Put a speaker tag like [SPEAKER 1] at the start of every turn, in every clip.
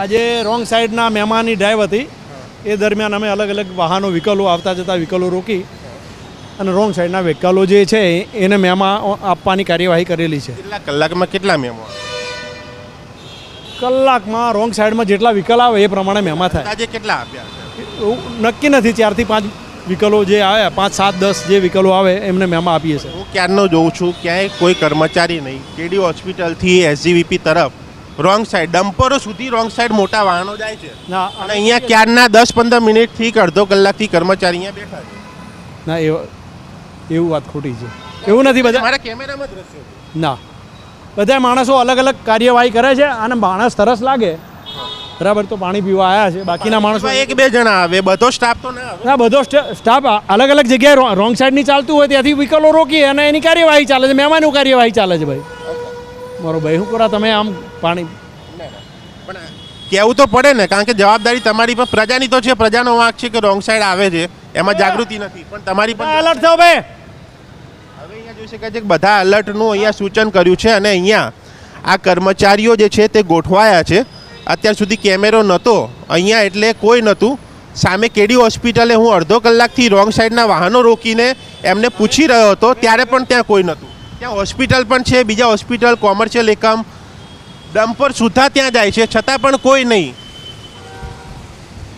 [SPEAKER 1] આજે wrong સાઈડના મહેમાનની drive હતી. એ દરમિયાન અમે અલગ અલગ વાહનો વિકલો આવતા જતા વિકલો રોકી અને રોંગ સાઈડના વ્હીકલો જે છે એને મેમા આપવાની કાર્યવાહી કરેલી છે.
[SPEAKER 2] કેટલા કલાકમાં કેટલા મેમો?
[SPEAKER 1] કલાકમાં રોંગ સાઈડમાં જેટલા વિકલ આવે એ પ્રમાણે મેમા થાય.
[SPEAKER 2] આજે કેટલા આપ્યા
[SPEAKER 1] નક્કી નથી ચારથી પાંચ વિકલો જે આવે પાંચ સાત દસ જે વિકલો આવે એમને મેમા આપીએ છીએ
[SPEAKER 2] હું ક્યારનો જોઉં છું ક્યાંય કોઈ કર્મચારી નહીં. કેડી હોસ્પિટલથી એસજીવીપી તરફ રોંગ સાઈડ ડમ્પરો સુધી રોંગ સાઈડ મોટા વાહનો જાય છે.
[SPEAKER 1] ના
[SPEAKER 2] અને અહીંયા ક્યારના દસ પંદર મિનિટથી કે અડધો કલાકથી કર્મચારી અહીંયા બેઠા છે.
[SPEAKER 1] ના એ એવું વાત ખોટી છે. એવું નથી બધા
[SPEAKER 2] મારા કેમેરામાં દ્રશ્યો
[SPEAKER 1] ના. બધા માણસો અલગ અલગ કાર્યવાહી કરે છે અને માણસ તરસ લાગે. બરાબર તો પાણી પીવા આવ્યા છે. બાકીના માણસો
[SPEAKER 2] એક બે જણા આવે. બધો સ્ટાફ તો ના
[SPEAKER 1] ના બધો સ્ટા- સ્ટાફ અલગ અલગ જગ્યાએ રોંગ સાઈડની ચાલતું હોય ત્યાંથી વ્હીકલો રોકી અને એની કાર્યવાહી ચાલે છે. મહેમાનનું કાર્યવાહી ચાલે છે ભાઈ. મારો ભાઈ શું કરા? તમે આમ પાણી
[SPEAKER 2] પણ કહેવું તો પડે ને કારણ કે જવાબદારી તમારી પણ પ્રજાની તો છે પ્રજાનો વાંક છે કે રોંગ સાઈડ આવે છે એમાં જાગૃતિ નથી પણ તમારી પણ
[SPEAKER 1] એલર્ટ થયો ભાઈ.
[SPEAKER 2] હવે અહીંયા જોઈ શકાય છે કે બધા એલર્ટનું અહીંયા સૂચન કર્યું છે અને અહીંયા આ કર્મચારીઓ જે છે તે ગોઠવાયા છે. અત્યાર સુધી કેમેરો નહોતો અહીંયા એટલે કોઈ નહોતું સામે કેડી હોસ્પિટલે હું અડધો કલાકથી રોંગ સાઈડના વાહનો રોકીને એમને પૂછી રહ્યો હતો ત્યારે પણ ત્યાં કોઈ નહોતું ત્યાં હોસ્પિટલ પણ છે બીજા હોસ્પિટલ કોમર્શિયલ એકમ ડમ્પર સુધા ત્યાં જાય છે છતાં પણ કોઈ નહીં.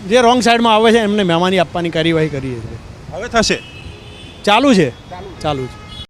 [SPEAKER 1] જે રોંગ સાઈડમાં આવે છે એમને મહેમાની આપવાની કાર્યવાહી કરીએ છીએ.
[SPEAKER 2] હવે થશે.
[SPEAKER 1] ચાલુ છે. ચાલુ છે.